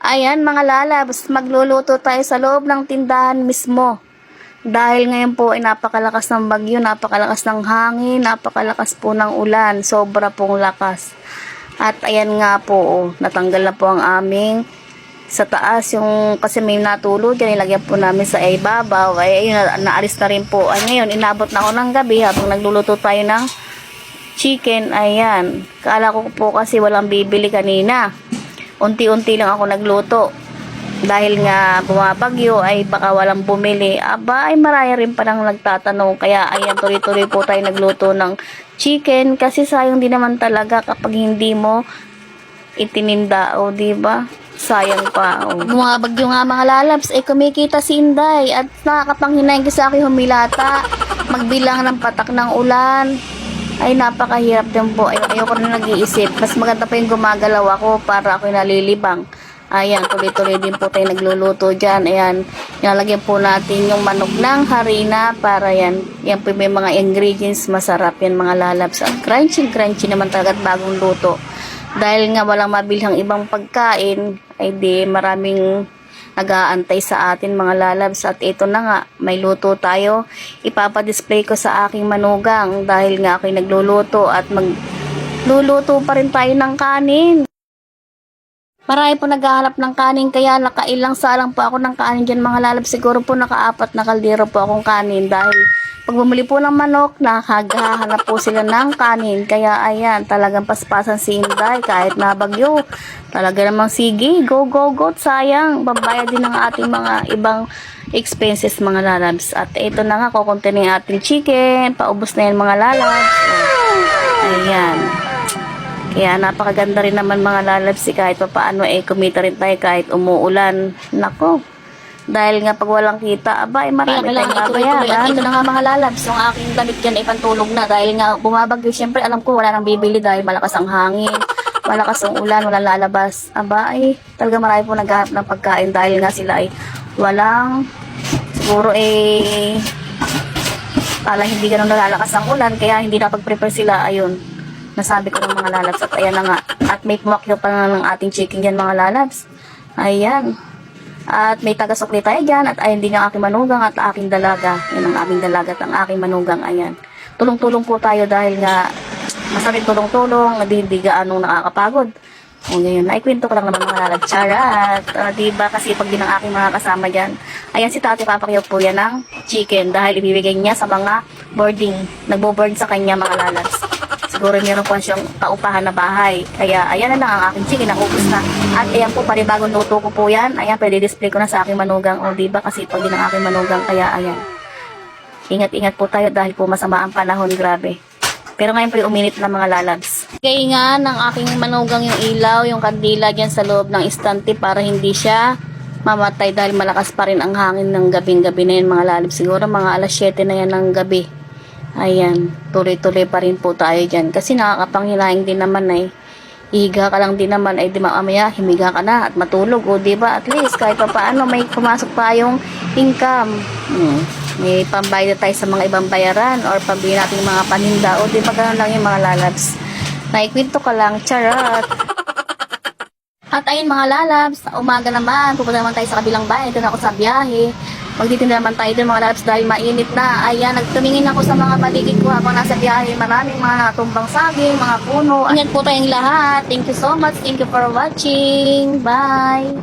Ayan mga lalabs, magluluto tayo sa loob ng tindahan mismo. Dahil ngayon po ay napakalakas ng bagyo, napakalakas ng hangin, napakalakas po ng ulan, sobra pong lakas. At ayan nga po, oh, natanggal na po ang aming sa taas yung kasi may natulog yan ilagyan po namin sa ibabaw. Ay ayun na, naalis na rin po. Ay ngayon inabot na ako ng gabi habang nagluluto tayo ng chicken. Ayan. Kala ko po kasi walang bibili kanina unti-unti lang ako nagluto. Dahil nga bumabagyo ay baka walang bumili. Aba ay maraya rin palang nagtatanong. Kaya ayan tuloy-tuloy po tayo nagluto ng chicken. Kasi sayang din naman talaga kapag hindi mo itininda o di ba? Sayang pa o bumabagyo nga mga lalabs. Eh kumikita si Inday. At nakakapanghinayang sa akin humilata. Magbilang ng patak ng ulan ay napakahirap din po. Ay, ayoko na nag-iisip. Mas maganda pa yung gumagalaw ako para ako nalilibang. Ayan, tuloy-tuloy din po tayo nagluluto dyan. Ayan, nilalagyan po natin yung manok ng harina para yan. Yan po may mga ingredients masarap yan mga lalabs. At crunchy-crunchy naman talaga at bagong luto. Dahil nga walang mabilhang ibang pagkain, ay di maraming nag-aantay sa atin mga lalabs. At ito na nga may luto tayo. Ipapadisplay ko sa aking manugang dahil nga ako'y nagluluto at magluluto pa rin tayo ng kanin. Marami po naghahanap ng kanin kaya nakailang salang po ako ng kanin dyan mga lalab. Siguro po nakaapat na kaldero po akong kanin dahil pag bumili po ng manok, nakagahanap po sila ng kanin. Kaya ayan, talagang paspasan si Inday kahit nabagyo. Talaga namang sige, go, go, go. Sayang, babayad din ng ating mga ibang expenses mga lalabs. At ito na nga, kukunti na ating chicken. Paubos na yan mga lalabs. Ayan. Kaya napakaganda rin naman mga lalabs eh, kahit pa paano eh kumita rin tayo kahit umuulan. Nako. Dahil nga pag walang kita, aba, eh, marami Kaya tayong kailangan ituloy-tuloy. At babayaran. ito na nga mga lalabs, yung aking damit dyan ay pantulog na dahil nga bumabagyo. Siyempre, alam ko wala nang bibili dahil malakas ang hangin, malakas ang ulan, walang lalabas. Aba, ay talaga marami po naghahanap ng pagkain dahil nga sila ay walang, siguro eh, pala hindi ganun nalalakas ang ulan, kaya hindi napag-prepare sila, ayun. Nasabi ko ng mga lalabs at ayan na nga. At may pumakyo pa nga ng ating chicken dyan mga lalabs. Ayan. At may taga-sukli tayo dyan at ayun din yung aking manugang at aking dalaga. Yan ang aming dalaga at ang aking manugang. Ayan. Tulong-tulong po tayo dahil nga masarap tulong-tulong, hindi, hindi gaano nakakapagod. O ngayon, naikwento ko lang naman mga lalab. Charat! Uh, diba kasi pag din ang aking mga kasama dyan. Ayan si Tati papakyaw po yan ng chicken dahil ibibigay niya sa mga boarding. Nagbo-board sa kanya mga lalabs. Siguro meron po siyang paupahan na bahay. Kaya ayan na lang ang aking chicken, nakubos na. At ayan po, panibagong luto ko po yan. Ayan, pwede display ko na sa aking manugang. O diba kasi pag din ang aking manugang. Kaya ayan. Ingat-ingat po tayo dahil po masama ang panahon, grabe. Pero ngayon po uminit na mga lalabs. Kaya nga ng aking manugang yung ilaw, yung kandila dyan sa loob ng istante para hindi siya mamatay dahil malakas pa rin ang hangin ng gabing-gabi na yun mga lalabs. Siguro mga alas 7 na yan ng gabi. Ayan, tuloy-tuloy pa rin po tayo dyan. Kasi nakakapanghilaing din naman ay higa ka lang din naman ay di mamaya himiga ka na at matulog o di ba at least kahit pa paano may pumasok tayong income hmm. may pambayad tayo sa mga ibang bayaran or pambili natin yung mga paninda o di ganun lang yung mga lalabs naikwento ka lang charot at ayun mga lalabs, umaga naman, pupunta naman tayo sa kabilang bahay. Doon ako sa biyahe. Magtitinda naman tayo doon mga lalabs dahil mainit na. Ayan, nagtumingin ako sa mga paligid ko habang nasa biyahe. Maraming mga natumbang saging, mga puno. Ingat po tayong lahat. Thank you so much. Thank you for watching. Bye!